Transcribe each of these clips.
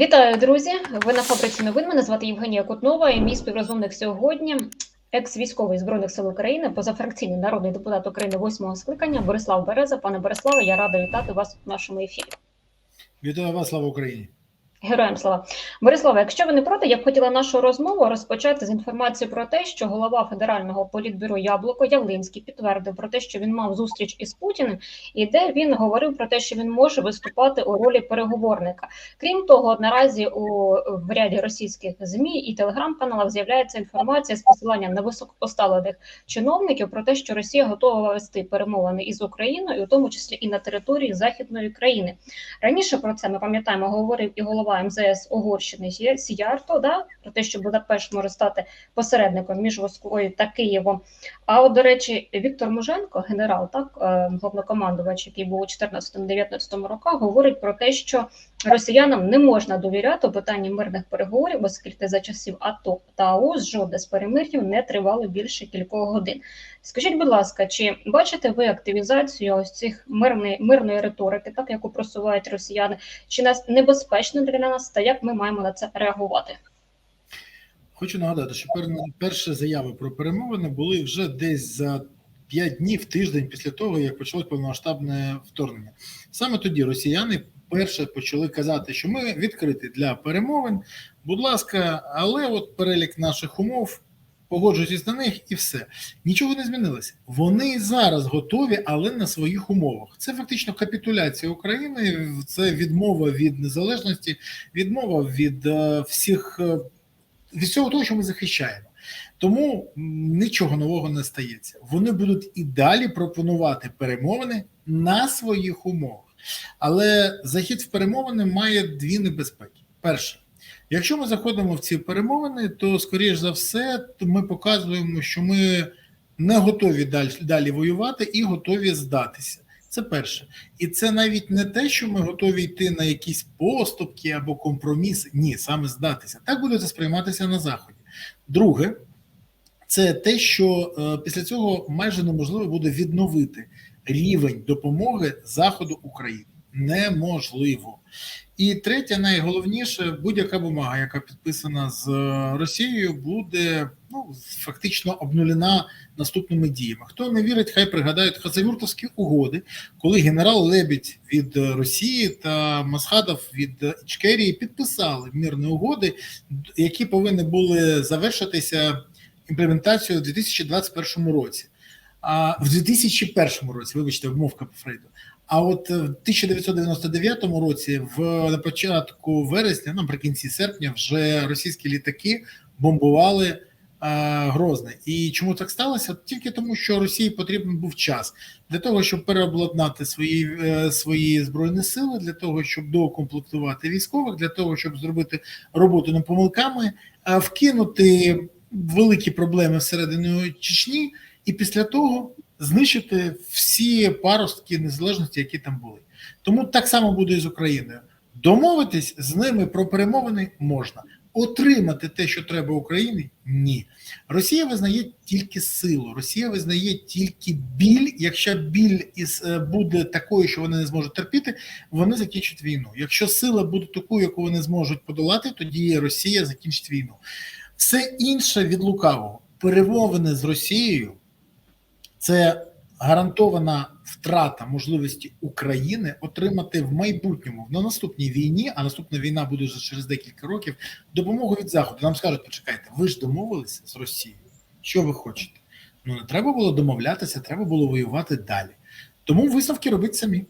Вітаю, друзі! Ви на фабриці новин. Мене звати Євгенія Кутнова і мій співрозумник сьогодні. Екс-військовий збройних сил України, позафракційний народний депутат України восьмого скликання Борислав Береза. Пане Бориславе, я рада вітати вас в нашому ефірі. Вітаю вас, слава Україні. Героям слава Бориславе, якщо ви не проти, я б хотіла нашу розмову розпочати з інформації про те, що голова федерального політбюро Яблуко Явлинський підтвердив про те, що він мав зустріч із Путіним, і де він говорив про те, що він може виступати у ролі переговорника. Крім того, наразі у в ряді російських змі і телеграм-каналах з'являється інформація з посиланням на високопоставлених чиновників про те, що Росія готова вести перемовини із Україною, у тому числі і на території західної країни. Раніше про це ми пам'ятаємо, говорив і голова МЗС Угорщини Сі- Сіярто, да, про те, що Будапешт може стати посередником між Москвою та Києвом. А от, до речі, Віктор Муженко, генерал, так, е, головнокомандувач, який був у 14-19 роках, говорить про те, що росіянам не можна довіряти у питанні мирних переговорів, оскільки за часів АТО та АУС жодне з перемир'їв не тривало більше кількох годин. Скажіть, будь ласка, чи бачите ви активізацію ось цих мирної мирної риторики, так яку просувають росіяни? Чи нас небезпечно для нас, та як ми маємо на це реагувати? Хочу нагадати, що перші заяви про перемовини були вже десь за 5 днів тиждень після того, як почалось повномасштабне вторгнення. Саме тоді росіяни перше почали казати, що ми відкриті для перемовин. Будь ласка, але от перелік наших умов. Погоджуйтесь на них і все. Нічого не змінилося. Вони зараз готові, але на своїх умовах. Це фактично капітуляція України, це відмова від незалежності, відмова від е, всіх е, від всього того, що ми захищаємо. Тому нічого нового не стається. Вони будуть і далі пропонувати перемовини на своїх умовах. Але захід в перемовини має дві небезпеки. Перше, якщо ми заходимо в ці перемовини, то скоріш за все ми показуємо, що ми не готові далі, далі воювати і готові здатися. Це перше. І це навіть не те, що ми готові йти на якісь поступки або компроміси. Ні, саме здатися. Так буде це сприйматися на заході. Друге, це те, що е, після цього майже неможливо буде відновити рівень допомоги заходу України. Неможливо. І третє, найголовніше, будь-яка бумага, яка підписана з е, Росією, буде ну фактично обнулена наступними діями. Хто не вірить, хай пригадають хазавюртовські угоди, коли генерал Лебідь від Росії та Масхадов від Ічкерії підписали мирні угоди, які повинні були завершитися імплементацією у 2021 році. А в 2001 році, вибачте, вмовка по Фрейду. А от в 1999 році, в на початку вересня, наприкінці серпня, вже російські літаки бомбували е, Грозне. І чому так сталося? Тільки тому, що Росії потрібен був час для того, щоб переобладнати свої, е, свої збройні сили, для того, щоб доукомплектувати військових, для того, щоб зробити роботу над помилками, а вкинути великі проблеми всередині Чечні, і після того знищити всі паростки незалежності, які там були. Тому так само буде і з Україною. Домовитись з ними про перемовини можна. Отримати те, що треба Україні, ні. Росія визнає тільки силу, Росія визнає тільки біль. Якщо біль із е, буде такою, що вони не зможуть терпіти, вони закінчать війну. Якщо сила буде такою, яку вони зможуть подолати, тоді Росія закінчить війну. Все інше від лукавого. Перемовини з Росією це гарантована втрата можливості України отримати в майбутньому на наступній війні, а наступна війна буде вже через декілька років. Допомогу від заходу. Нам скажуть, почекайте, ви ж домовилися з Росією. Що ви хочете? Ну не треба було домовлятися, треба було воювати далі. Тому висновки робіть самі.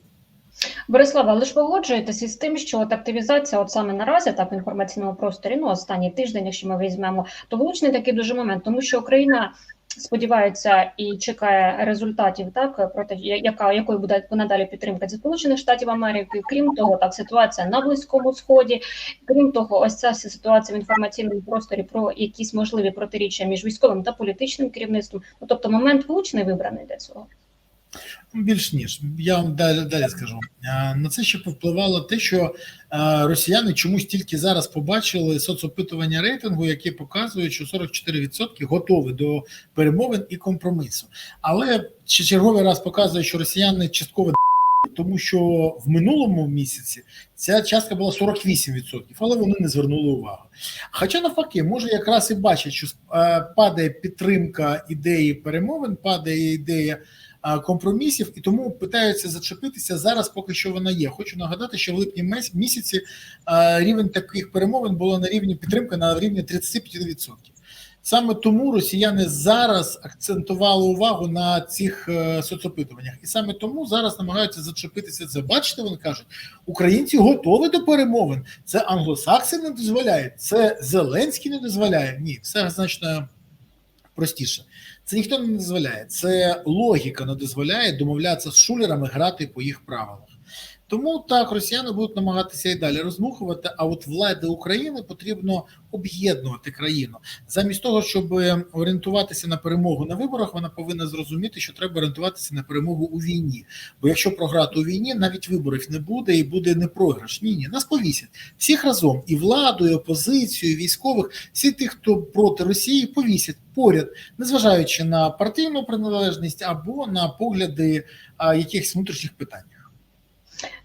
Борислава, але ж погоджуєтеся із тим, що от активізація, от саме наразі, так в інформаційному просторі, ну останній тиждень, якщо ми візьмемо, то влучний такий дуже момент, тому що Україна сподівається і чекає результатів, так проти яка якою буде надалі підтримка зі Сполучених Штатів Америки. Крім того, так ситуація на близькому сході. Крім того, ось ця ситуація в інформаційному просторі про якісь можливі протиріччя між військовим та політичним керівництвом. Ну тобто, момент влучний вибраний для цього. Більш ніж я вам далі далі скажу на це ще повпливало те, що росіяни чомусь тільки зараз побачили соцопитування рейтингу, які показують, що 44% готові до перемовин і компромісу. Але ще черговий раз показує, що росіяни частково тому що в минулому місяці ця частка була 48%, але вони не звернули увагу. Хоча навпаки, може якраз і бачать, що падає підтримка ідеї перемовин, падає ідея компромісів, і тому питаються зачепитися зараз, поки що вона є. Хочу нагадати, що в липні місяці е, рівень таких перемовин було на рівні підтримки на рівні 35%. Саме тому росіяни зараз акцентували увагу на цих е, соцопитуваннях, і саме тому зараз намагаються зачепитися це. Бачите, вони кажуть, українці готові до перемовин. Це англосакси не дозволяють, це Зеленський не дозволяє. Ні, все значно простіше. Це ніхто не дозволяє. Це логіка не дозволяє домовлятися з шулерами грати по їх правилах. Тому так росіяни будуть намагатися і далі розмухувати. А от влади України потрібно об'єднувати країну замість того, щоб орієнтуватися на перемогу на виборах, вона повинна зрозуміти, що треба орієнтуватися на перемогу у війні. Бо якщо програти у війні, навіть виборів не буде і буде не програш. Ні, ні, нас повісять всіх разом, і владу, і опозицію, і військових, всі тих, хто проти Росії, повісять поряд, незважаючи на партійну приналежність або на погляди якихось внутрішніх питань.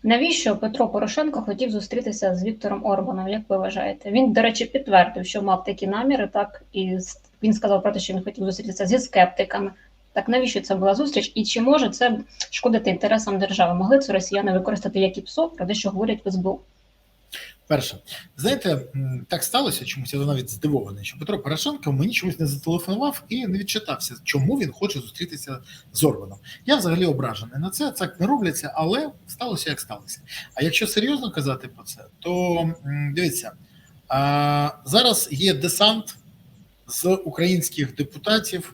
Навіщо Петро Порошенко хотів зустрітися з Віктором Орбаном? Як ви вважаєте? Він, до речі, підтвердив, що мав такі наміри, так і він сказав про те, що він хотів зустрітися зі скептиками. Так навіщо це була зустріч? І чи може це шкодити інтересам держави? Могли це росіяни використати як і ПСО, про те, що говорять в СБУ? Перше, знаєте, так сталося чомусь, я навіть здивований, що Петро Порошенко мені чомусь не зателефонував і не відчитався, чому він хоче зустрітися з Орбаном. Я взагалі ображений на це, так не робляться, але сталося як сталося. А якщо серйозно казати про це, то дивіться, зараз є десант з українських депутатів,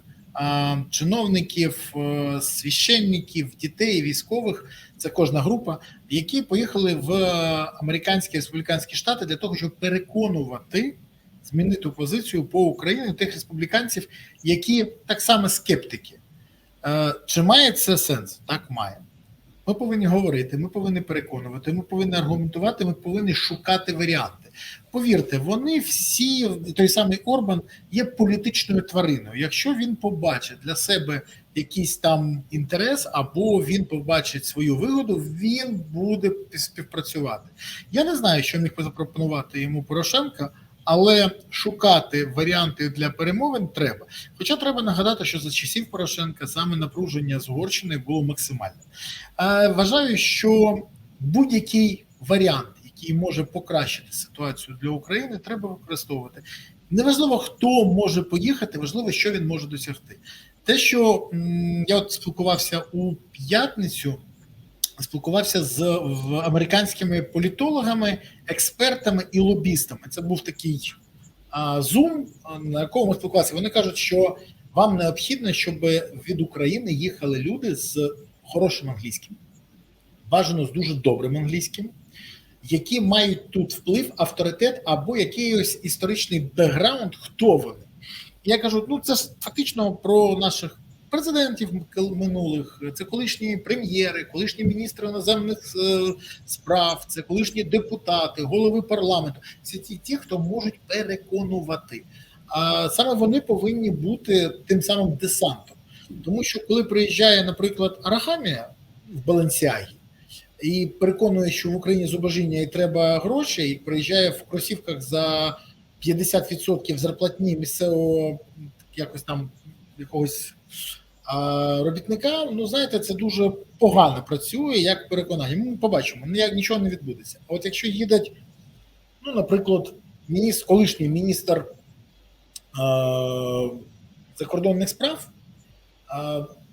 чиновників, е, священників, дітей, військових. Це кожна група, які поїхали в американські республіканські штати для того, щоб переконувати змінити позицію по Україні тих республіканців, які так само скептики. Е, Чи має це сенс? Так має. Ми повинні говорити, ми повинні переконувати, ми повинні аргументувати, ми повинні шукати варіанти. Повірте, вони всі, той самий Орбан, є політичною твариною. Якщо він побачить для себе якийсь там інтерес, або він побачить свою вигоду, він буде співпрацювати. Я не знаю, що міг запропонувати йому Порошенка, але шукати варіанти для перемовин треба. Хоча треба нагадати, що за часів Порошенка саме напруження з Угорщиною було максимальне. Вважаю, що будь-який варіант, який може покращити ситуацію для України, треба використовувати. Неважливо, хто може поїхати, важливо, що він може досягти. Те, що я от спілкувався у п'ятницю, спілкувався з американськими політологами, експертами і лобістами. Це був такий зум, на якому ми спілкувалися. Вони кажуть, що вам необхідно, щоб від України їхали люди з хорошим англійським, бажано з дуже добрим англійським, які мають тут вплив, авторитет або якийсь історичний бекграунд, хто вони. Я кажу: ну це ж фактично про наших президентів минулих, це колишні прем'єри, колишні міністри іноземних е, справ, це колишні депутати, голови парламенту. Це ті, ті, хто можуть переконувати. А саме вони повинні бути тим самим десантом. Тому що коли приїжджає, наприклад, Арахамія в Баленсіагі і переконує, що в Україні зубожіння і треба гроші, і приїжджає в кросівках за 50% зарплатні місцевого якось там якогось робітника, ну знаєте, це дуже погано працює як переконання. Ми побачимо, ніяк нічого не відбудеться. А от якщо їдуть, ну, наприклад, міністр, колишній міністр закордонних справ,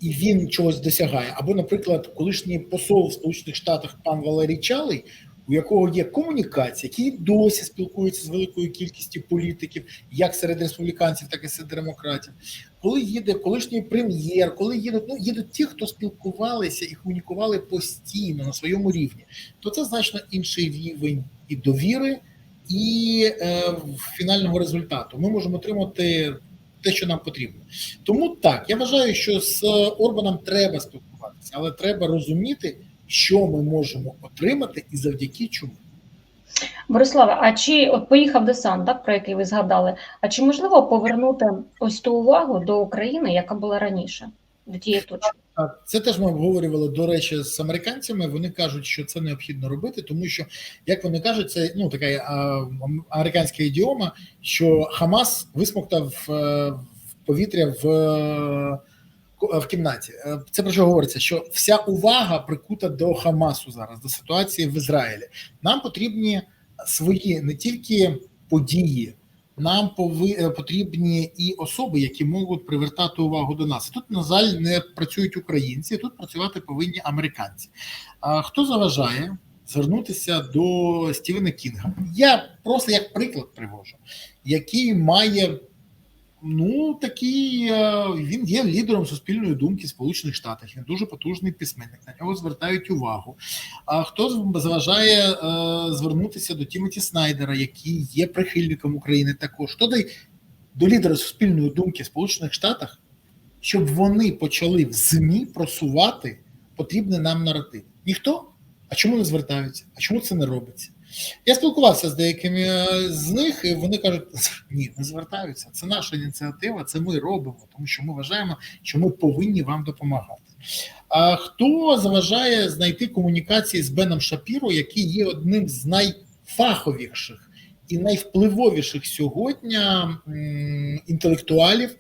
і він чогось досягає, або, наприклад, колишній посол в Сполучених Штатах пан Валерій Чалий, у якого є комунікація, який досі спілкується з великою кількістю політиків, як серед республіканців, так і серед демократів. Коли їде колишній прем'єр, коли їдуть, ну їдуть ті, хто спілкувалися і комунікували постійно на своєму рівні, то це значно інший рівень і довіри, і е, фінального результату. Ми можемо отримати те, що нам потрібно. Тому так я вважаю, що з Орбаном треба спілкуватися, але треба розуміти що ми можемо отримати і завдяки чому. Бориславе, а чи от поїхав десант, так про який ви згадали? А чи можливо повернути ось ту увагу до України, яка була раніше, до тієї точки? Це теж ми обговорювали до речі з американцями. Вони кажуть, що це необхідно робити, тому що, як вони кажуть, це ну така а, американська ідіома, що Хамас висмоктав е, в повітря в, е, в кімнаті. Е, Це про що говориться? Що вся увага прикута до Хамасу зараз, до ситуації в Ізраїлі. Нам потрібні свої не тільки події. Нам пови, е, потрібні і особи, які можуть привертати увагу до нас. Тут, на жаль, не працюють українці, тут працювати повинні американці. А хто заважає звернутися до Стівена Кінга? Я просто як приклад привожу, який має ну такий е, він є лідером суспільної думки Сполучених Штатах. Він дуже потужний письменник. На нього звертають увагу. А хто заважає е, звернутися до Тімоті Снайдера, який є прихильником України, також хто дай до лідера суспільної думки Сполучених Штатах, щоб вони почали в ЗМІ просувати потрібний нам наратив? Ніхто? А чому не звертаються? А чому це не робиться? Я спілкувався з деякими е, з них, і вони кажуть: ні, не звертаються. Це наша ініціатива, це ми робимо, тому що ми вважаємо, що ми повинні вам допомагати. А хто заважає знайти комунікації з Беном Шапіро, який є одним з найфаховіших і найвпливовіших сьогодні інтелектуалів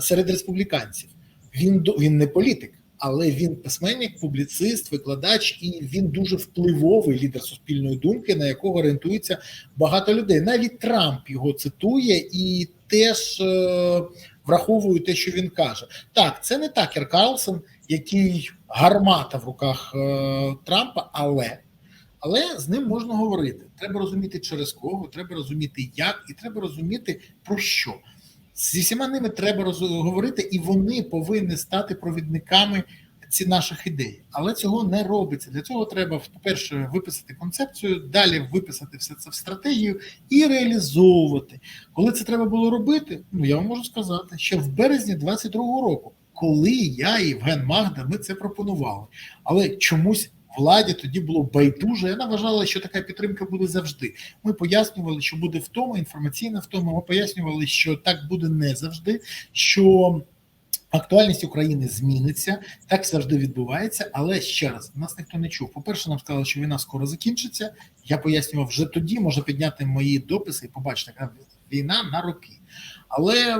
серед республіканців? Він він не політик але він письменник, публіцист, викладач, і він дуже впливовий лідер суспільної думки, на якого орієнтується багато людей. Навіть Трамп його цитує і теж е, враховує те, що він каже. Так, це не Такер Карлсон, який гармата в руках е, Трампа, але. Але з ним можна говорити. Треба розуміти через кого, треба розуміти, як, і треба розуміти про що. Зі всіма ними треба говорити, і вони повинні стати провідниками ці наших ідей. Але цього не робиться. Для цього треба, по-перше, виписати концепцію, далі виписати все це в стратегію і реалізовувати. Коли це треба було робити, ну я вам можу сказати, ще в березні 22-го року, коли я і Євген Магда, ми це пропонували. Але чомусь владі тоді було байдуже. Вона вважала, що така підтримка буде завжди. Ми пояснювали, що буде втома, інформаційна втома. Ми пояснювали, що так буде не завжди. що Актуальність України зміниться, так завжди відбувається, але ще раз нас ніхто не чув. По перше, нам сказали, що війна скоро закінчиться. Я пояснював вже тоді, може підняти мої дописи і побачити, яка війна на роки. Але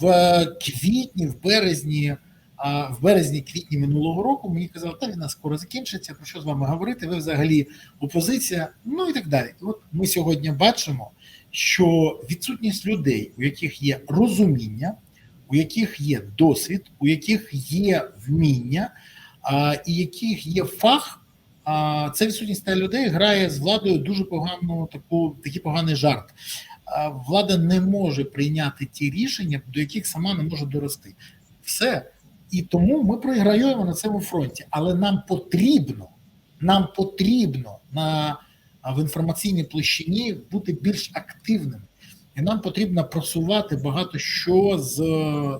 в квітні, в березні а в березні-квітні минулого року мені казали, та війна скоро закінчиться. Про що з вами говорити? Ви взагалі опозиція, ну і так далі. От ми сьогодні бачимо, що відсутність людей, у яких є розуміння, у яких є досвід, у яких є вміння, а, і яких є фах. А ця відсутність людей грає з владою дуже погану таку такий поганий жарт. Влада не може прийняти ті рішення, до яких сама не може дорости. Все. І тому ми програємо на цьому фронті. Але нам потрібно, нам потрібно на в інформаційній площині бути більш активними. І нам потрібно просувати багато що з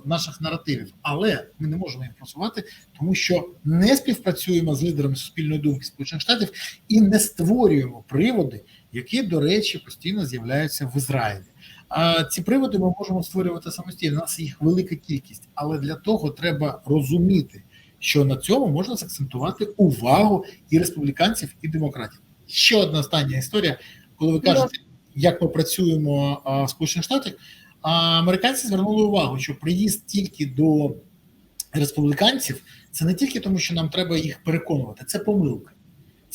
наших наративів, але ми не можемо їх просувати, тому що не співпрацюємо з лідерами суспільної думки Сполучених Штатів і не створюємо приводи, які, до речі, постійно з'являються в Ізраїлі. Ці приводи ми можемо створювати самостійно. У нас їх велика кількість, але для того треба розуміти, що на цьому можна закцентувати увагу і республіканців, і демократів. Ще одна остання історія, коли ви кажете, як ми працюємо в Сполучених Штатах, американці звернули увагу, що приїзд тільки до республіканців це не тільки тому, що нам треба їх переконувати, це помилка.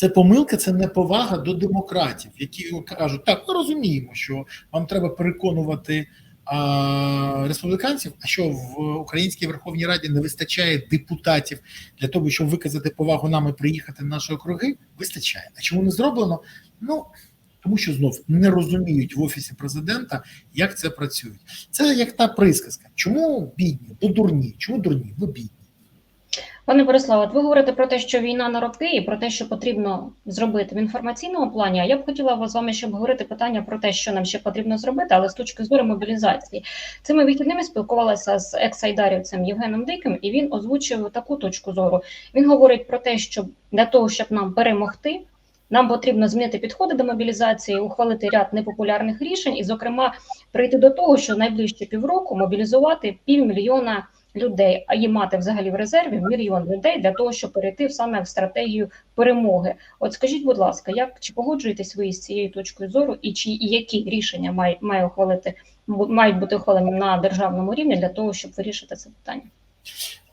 Це помилка, це неповага до демократів, які кажуть, так ми розуміємо, що вам треба переконувати а, республіканців, а що в Українській Верховній Раді не вистачає депутатів для того, щоб виказати повагу нам і приїхати на наші округи, вистачає. А чому не зроблено? Ну тому що знов не розуміють в офісі президента, як це працює. Це як та присказка. Чому бідні? Бо дурні? Чому дурні? Бо бідні. Пане Бориславе, ви говорите про те, що війна на роки, і про те, що потрібно зробити в інформаційному плані. А я б хотіла з вами ще обговорити питання про те, що нам ще потрібно зробити, але з точки зору мобілізації. Цими вихідними спілкувалася з екс-айдарівцем Євгеном Диким, і він озвучив таку точку зору. Він говорить про те, що для того, щоб нам перемогти. Нам потрібно змінити підходи до мобілізації, ухвалити ряд непопулярних рішень, і, зокрема, прийти до того, що найближчі півроку мобілізувати півмільйона людей, а і мати взагалі в резерві мільйон людей для того, щоб перейти саме в стратегію перемоги. От скажіть, будь ласка, як чи погоджуєтесь ви з цією точкою зору, і чи і які рішення має, має ухвалити мають бути ухвалені на державному рівні для того, щоб вирішити це питання?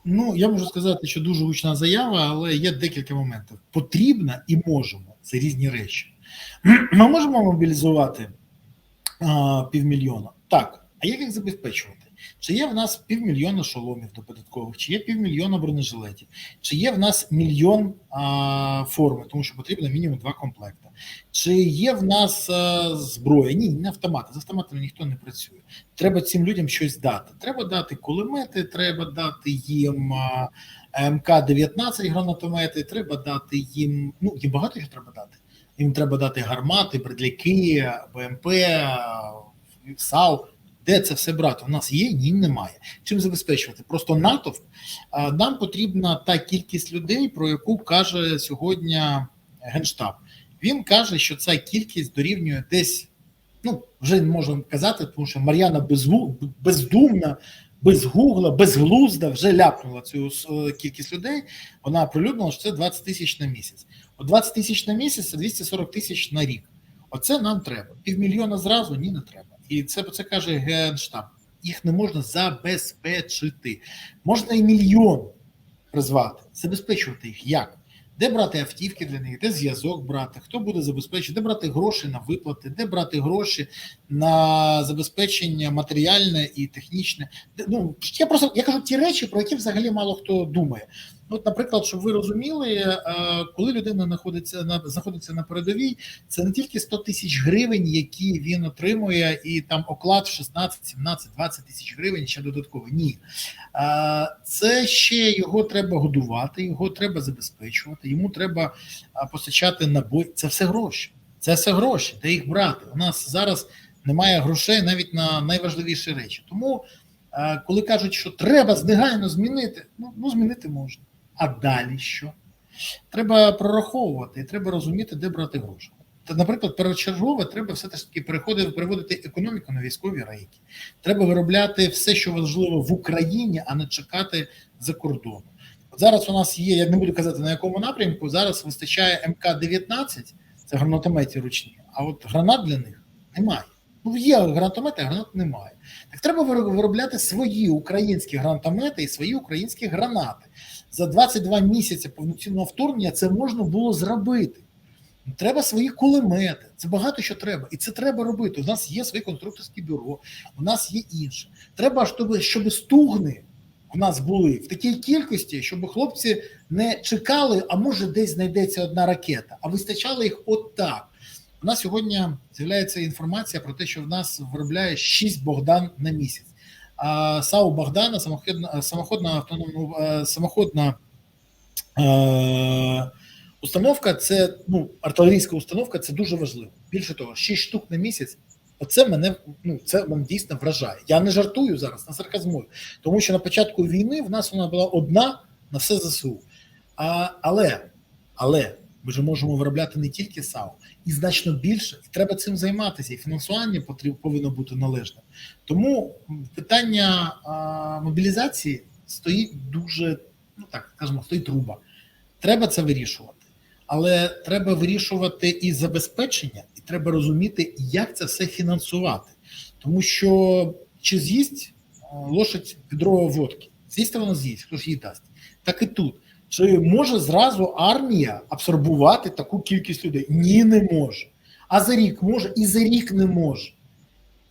Ну, я можу сказати, що дуже гучна заява, але є декілька моментів. Потрібна і можемо це різні речі. Ми можемо мобілізувати а, півмільйона. Так, а як їх забезпечувати? Чи є в нас півмільйона шоломів до податкових, чи є півмільйона бронежилетів, чи є в нас мільйон а, форми, тому що потрібно мінімум два комплекти. Чи є в нас а, зброя? Ні, не автомати. З автоматами ніхто не працює. Треба цим людям щось дати. Треба дати кулемети, треба дати їм а, МК-19 гранатомети, треба дати їм. Ну, їм багато що треба дати. Їм треба дати гармати, бредляки, БМП, САУ. Де це все брати? У нас є, ні, немає. Чим забезпечувати? Просто натовп. Нам потрібна та кількість людей, про яку каже сьогодні Генштаб. Він каже, що ця кількість дорівнює десь, ну вже не можемо казати, тому що Мар'яна бездумна, без гугла, безглузда вже ляпнула цю е, кількість людей. Вона оприлюднила, що це 20 тисяч на місяць. От 20 тисяч на місяць це 240 тисяч на рік. Оце нам треба. Півмільйона зразу ні, не треба. І це це каже Генштаб. Їх не можна забезпечити. Можна і мільйон призвати, забезпечувати їх як? Де брати автівки для них, де зв'язок брати, хто буде забезпечити, де брати гроші на виплати, де брати гроші на забезпечення матеріальне і технічне. Ну я просто я кажу ті речі, про які взагалі мало хто думає. Ну, наприклад, щоб ви розуміли, коли людина знаходиться на знаходиться на передовій, це не тільки 100 тисяч гривень, які він отримує, і там оклад в 16, 17, 20 тисяч гривень ще додатково. Ні, це ще його треба годувати, його треба забезпечувати, йому треба постачати набой. Це все гроші. Це все гроші, де їх брати. У нас зараз немає грошей навіть на найважливіші речі. Тому, коли кажуть, що треба негайно змінити, ну, ну змінити можна. А далі що? Треба прораховувати і треба розуміти, де брати гроші. Та, наприклад, перечергове треба все ж таки переходити, переводити економіку на військові рейки. Треба виробляти все, що важливо в Україні, а не чекати за кордоном. Зараз у нас є, я не буду казати на якому напрямку. Зараз вистачає МК-19, це гранатомети ручні, а от гранат для них немає. Ну, є гранатомети, а гранат немає. Так треба виробляти свої українські гранатомети і свої українські гранати. За 22 місяці повноцінного вторгнення це можна було зробити. Треба свої кулемети, це багато що треба, і це треба робити. У нас є своє конструкторське бюро, у нас є інше. Треба, щоб щоб стугни у нас були в такій кількості, щоб хлопці не чекали, а може десь знайдеться одна ракета, а вистачало їх отак. У нас сьогодні з'являється інформація про те, що в нас виробляє 6 Богдан на місяць. А САУ Богдана, самоходна самоходна автономна самоходна е, установка, це ну артилерійська установка, це дуже важливо. Більше того, 6 штук на місяць. Оце мене ну це мене дійсно вражає. Я не жартую зараз на сарказмою, тому що на початку війни в нас вона була одна на все ЗСУ. А, Але але ми ж можемо виробляти не тільки САУ, і значно більше, і треба цим займатися. І фінансування повинно бути належним. Тому питання а, мобілізації стоїть дуже, ну так скажімо, стоїть труба. Треба це вирішувати, але треба вирішувати і забезпечення, і треба розуміти, як це все фінансувати. Тому що чи з'їсть лошадь відро водки, з'їсть вона з'їсть, хто ж їй дасть. Так і тут. Чи може зразу армія абсорбувати таку кількість людей? Ні, не може. А за рік може і за рік не може.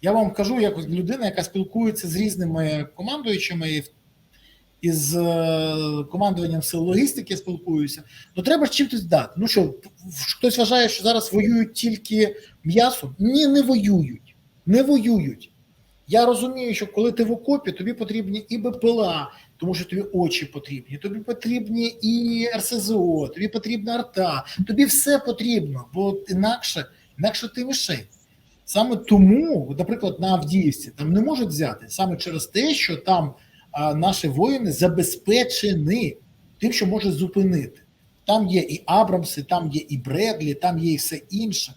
Я вам кажу, як людина, яка спілкується з різними командуючими із командуванням сил логістики спілкуюся, ну треба ж чимось дати. Ну що, хтось вважає, що зараз воюють тільки м'ясом? Ні, не воюють. Не воюють. Я розумію, що коли ти в окопі, тобі потрібні і БПЛА, тому що тобі очі потрібні, тобі потрібні і РСЗО, тобі потрібна арта, тобі все потрібно, бо інакше, інакше ти мишень. Саме тому, наприклад, на Авдіївці там не можуть взяти саме через те, що там а, наші воїни забезпечені тим, що можуть зупинити. Там є і Абрамси, там є і Бредлі, там є і все інше.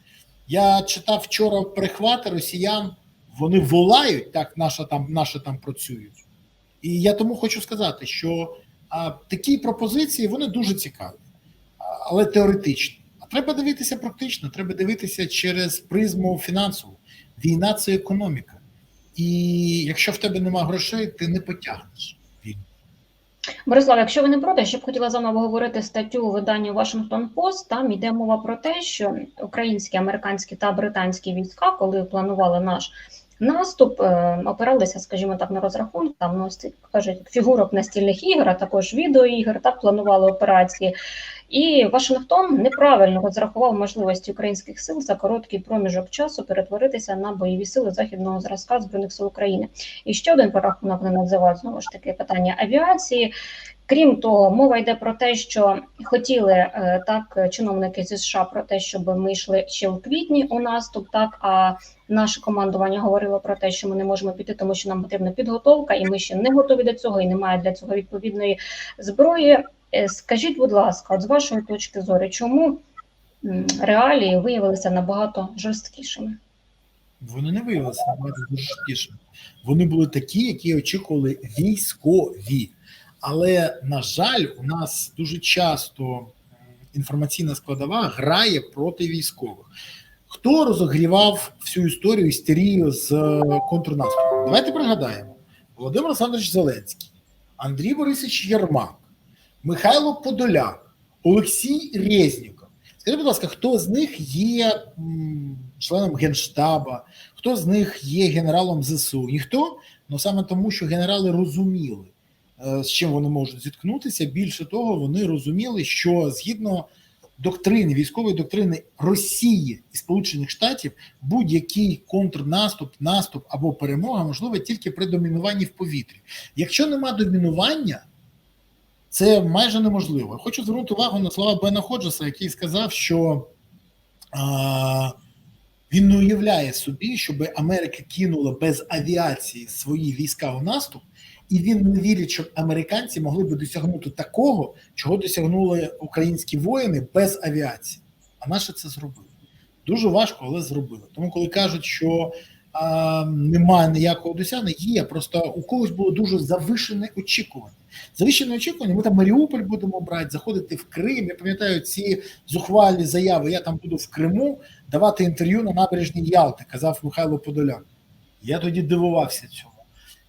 Я читав вчора перехвати росіян, вони волають, так наші там, наші там працюють. І я тому хочу сказати, що а, такі пропозиції вони дуже цікаві, а, але теоретичні. А треба дивитися практично, треба дивитися через призму фінансову. Війна це економіка. І якщо в тебе нема грошей, ти не потягнеш. Борислав, якщо ви не проти, ще б хотіла з вами обговорити статтю у виданні Washington Post. Там йде мова про те, що українські, американські та британські війська, коли планували наш наступ, е, опиралися, скажімо так, на розрахунок там ну, кажуть фігурок настільних ігор, а також відеоігр, так планували операції. І Вашингтон неправильно розрахував можливості українських сил за короткий проміжок часу перетворитися на бойові сили західного зразка збройних сил України. І ще один порахунок не називають знову ж таки питання авіації. Крім того, мова йде про те, що хотіли е, так чиновники зі США про те, щоб ми йшли ще в квітні у наступ. Так а наше командування говорило про те, що ми не можемо піти, тому що нам потрібна підготовка, і ми ще не готові до цього, і немає для цього відповідної зброї. Е, Скажіть, будь ласка, от з вашої точки зору, чому реалії виявилися набагато жорсткішими? Вони не виявилися набагато жорсткішими. Вони були такі, які очікували військові. Але, на жаль, у нас дуже часто інформаційна складова грає проти військових. Хто розогрівав всю історію істерію з е, контрнаступом? Давайте пригадаємо: Володимир Олександрович Зеленський, Андрій Борисович Єрмак, Михайло Подоляк, Олексій Резніков. Скажіть, будь ласка, хто з них є членом Генштаба, хто з них є генералом ЗСУ? Ніхто, ну саме тому, що генерали розуміли, з чим вони можуть зіткнутися. Більше того, вони розуміли, що згідно доктрини, військової доктрини Росії і Сполучених Штатів, будь-який контрнаступ, наступ або перемога можлива тільки при домінуванні в повітрі. Якщо нема домінування, це майже неможливо. Хочу звернути увагу на слова Бена Ходжеса, який сказав, що а, він не уявляє собі, щоб Америка кинула без авіації свої війська у наступ, і він не вірить, що американці могли би досягнути такого, чого досягнули українські воїни без авіації. А наші це зробили. Дуже важко, але зробили. Тому, коли кажуть, що а, немає ніякого досягнення, є просто у когось було дуже завишене очікування. Завищене очікування, ми там Маріуполь будемо брати, заходити в Крим. Я пам'ятаю ці зухвалі заяви. Я там буду в Криму давати інтерв'ю на набережній Ялти, казав Михайло Подоляк. Я тоді дивувався цьому.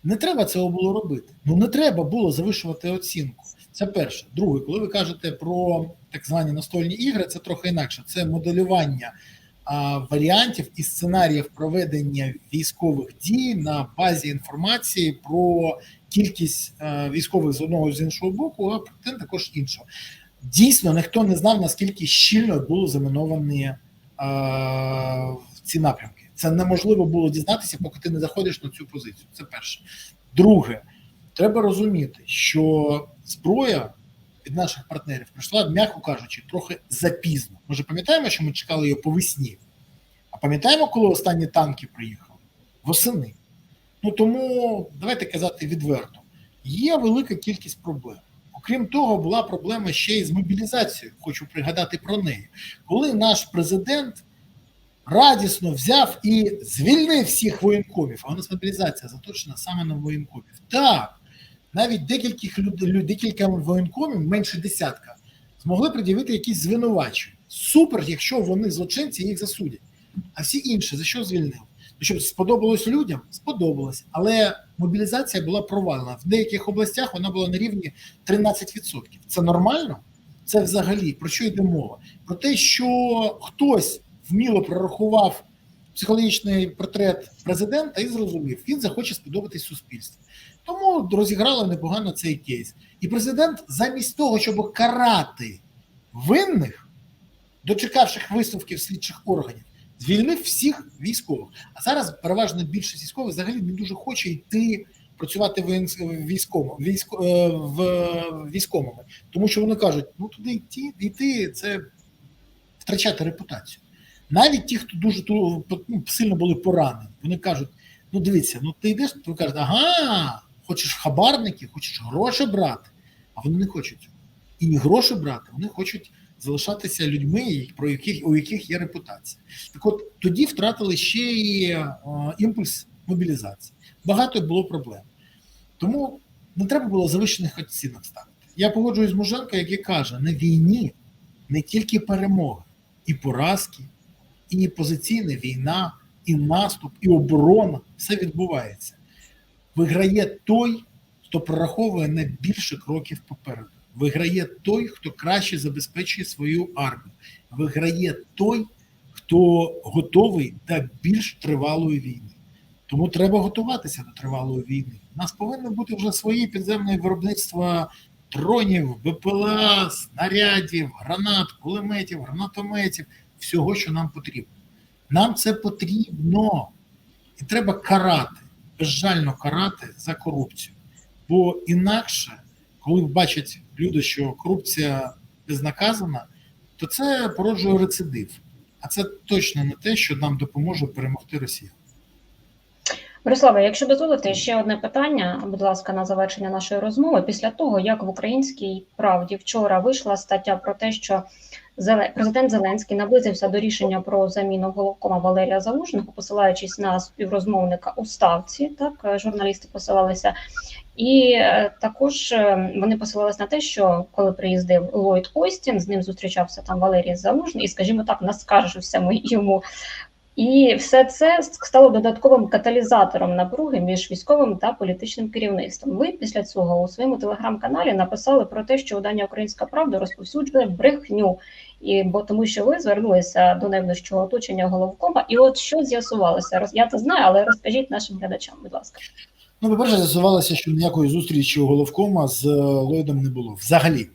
Не треба цього було робити. Ну не треба було завишувати оцінку. Це перше. Друге, коли ви кажете про так звані настольні ігри, це трохи інакше. Це моделювання а, варіантів і сценаріїв проведення військових дій на базі інформації про кількість е, військових з одного з іншого боку, а проте також іншого. Дійсно, ніхто не знав, наскільки щільно були заміновані е, ці напрямки. Це неможливо було дізнатися, поки ти не заходиш на цю позицію. Це перше. Друге, треба розуміти, що зброя від наших партнерів прийшла, м'яко кажучи, трохи запізно. Ми ж пам'ятаємо, що ми чекали її по весні. А пам'ятаємо, коли останні танки приїхали? Восени. Ну тому давайте казати відверто: є велика кількість проблем. Окрім того, була проблема ще й з мобілізацією. Хочу пригадати про неї. Коли наш президент радісно взяв і звільнив всіх воєнкомів, а у нас мобілізація заточена саме на воєнкомів. Так, навіть декількох людей, декілька воєнкомів, менше десятка, змогли пред'явити якісь звинувачення. Супер, якщо вони злочинці, їх засудять. А всі інші за що звільнили? Щоб сподобалось людям, сподобалось, але мобілізація була провалена. В деяких областях вона була на рівні 13%. Це нормально? Це взагалі про що йде мова? Про те, що хтось вміло прорахував психологічний портрет президента і зрозумів, він захоче сподобатись суспільству. Тому розіграли непогано цей кейс. І президент, замість того, щоб карати винних, дочекавших висновків слідчих органів, звільнив всіх військових. А зараз переважна більшість військових взагалі не дуже хоче йти працювати військовим, військ, е, в військовими, тому що вони кажуть, ну туди йти, йти це втрачати репутацію. Навіть ті, хто дуже ну, сильно були поранені, вони кажуть: ну дивіться, ну ти йдеш, ти кажуть, ага, хочеш хабарники, хочеш гроші брати, а вони не хочуть. І не гроші брати, вони хочуть залишатися людьми, про яких у яких є репутація. Так от тоді втратили ще й е, імпульс мобілізації. Багато було проблем. Тому не треба було завищених оцінок ставити. Я погоджуюсь з Муженко, який каже: на війні не тільки перемоги, і поразки, і позиційна війна, і наступ, і оборона все відбувається. Виграє той, хто прораховує на більше кроків попереду. Виграє той, хто краще забезпечує свою армію. Виграє той, хто готовий до більш тривалої війни. Тому треба готуватися до тривалої війни. У нас повинно бути вже своє підземне виробництво дронів, БПЛА, снарядів, гранат, кулеметів, гранатометів, всього, що нам потрібно. Нам це потрібно. І треба карати, безжально карати за корупцію. Бо інакше, коли бачать люди, що корупція безнаказана, то це породжує рецидив. А це точно не те, що нам допоможе перемогти Росію. Бориславе, якщо дозволите, ще одне питання, будь ласка, на завершення нашої розмови. Після того, як в українській правді вчора вийшла стаття про те, що президент Зеленський наблизився до рішення про заміну головкома Валерія Залужного, посилаючись на співрозмовника у ставці, так е, журналісти посилалися. І е, також е, вони посилалися на те, що коли приїздив Ллойд Остін, з ним зустрічався там Валерій Залужний, і, скажімо так, наскаржився ми йому і все це стало додатковим каталізатором напруги між військовим та політичним керівництвом. Ви після цього у своєму телеграм-каналі написали про те, що видання Українська Правда розповсюджує брехню, і бо тому, що ви звернулися до найближчого оточення головкома, і от що з'ясувалося? Роз- Я це знаю, але розкажіть нашим глядачам, будь ласка. Ну, по-перше, з'ясувалося, що ніякої зустрічі у головкома з Ллойдом не було. Взагалі.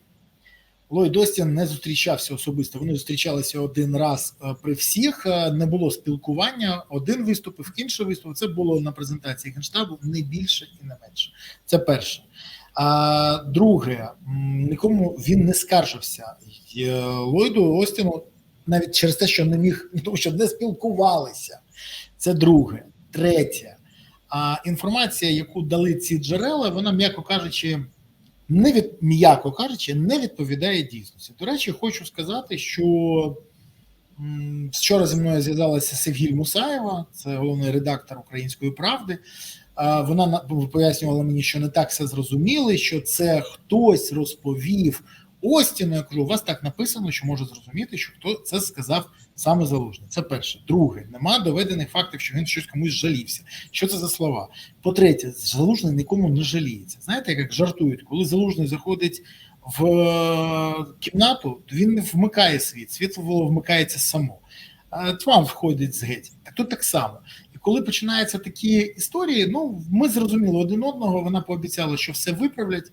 Ллойд Остін не зустрічався особисто. Вони зустрічалися один раз е, при всіх. е, Не було спілкування. Один виступив, інший виступив. Це було на презентації генштабу не більше і не менше. Це перше. А друге, нікому він не скаржився. Е, Ллойду Остіну навіть через те, що не міг, тому що не спілкувалися. Це друге. Третє. А інформація, яку дали ці джерела, вона, м'яко кажучи, не від м'яко кажучи, не відповідає дійсності. До речі, хочу сказати, що вчора зі мною зв'язалася Севгіль Мусаєва, це головний редактор Української правди. Вона пояснювала мені, що не так все зрозуміли, що це хтось розповів Остіну. Я кажу, у вас так написано, що можу зрозуміти, що хто це сказав саме залужний. Це перше. Друге, нема доведених фактів, що він щось комусь жалівся. Що це за слова? По-третє, залужний нікому не жаліється. Знаєте, як жартують, коли залужний заходить в е, кімнату, то він не вмикає світ, світло вмикається само. А Тьма входить з геть. Так тут так само. І коли починаються такі історії, ну ми зрозуміли один одного. Вона пообіцяла, що все виправлять.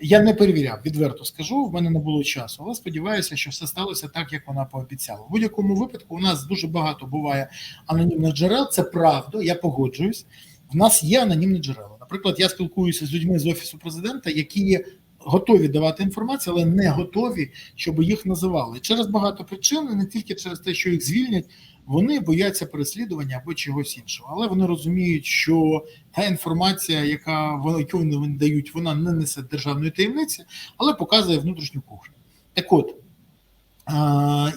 Я не перевіряв, відверто скажу. В мене не було часу, але сподіваюся, що все сталося так, як вона пообіцяла. В будь-якому випадку у нас дуже багато буває анонімних джерел. Це правда, я погоджуюсь. В нас є анонімні джерела. Наприклад, я спілкуюся з людьми з офісу президента, які готові давати інформацію, але не готові, щоб їх називали через багато причин, не тільки через те, що їх звільнять. Вони бояться переслідування або чогось іншого, але вони розуміють, що та інформація, яка вони вони дають, вона не несе державної таємниці, але показує внутрішню кухню. Так от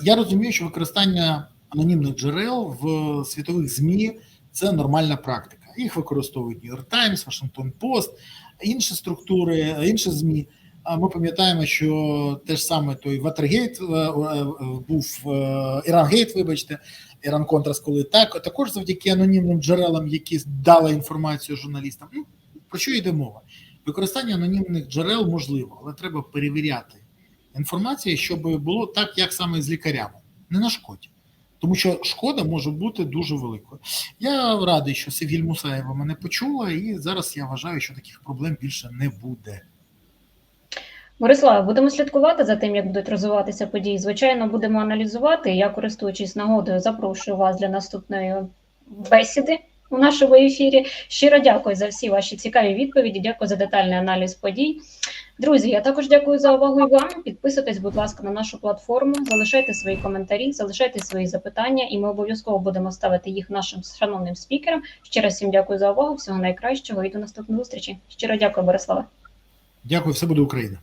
я розумію, що використання анонімних джерел в світових ЗМІ це нормальна практика. Їх використовують New York Times, Washington Post, інші структури, інші ЗМІ. А ми пам'ятаємо, що те ж саме той Ватергейт був Ірангейт, вибачте, Іран Контрас, коли так також завдяки анонімним джерелам, які дали інформацію журналістам. Ну про що йде мова? Використання анонімних джерел можливо, але треба перевіряти інформацію, щоб було так, як саме з лікарями, не на шкоді. Тому що шкода може бути дуже великою. Я радий, що Севіль Мусаєва мене почула, і зараз я вважаю, що таких проблем більше не буде. Бориславе, будемо слідкувати за тим, як будуть розвиватися події. Звичайно, будемо аналізувати. Я, користуючись нагодою, запрошую вас для наступної бесіди у нашому ефірі. Щиро дякую за всі ваші цікаві відповіді. Дякую за детальний аналіз подій. Друзі, я також дякую за увагу і вам. Підписуйтесь, будь ласка, на нашу платформу, залишайте свої коментарі, залишайте свої запитання, і ми обов'язково будемо ставити їх нашим шановним спікерам. Ще раз всім дякую за увагу. Всього найкращого і до наступної зустрічі. Щиро дякую, Бориславе. Дякую, все буде Україна.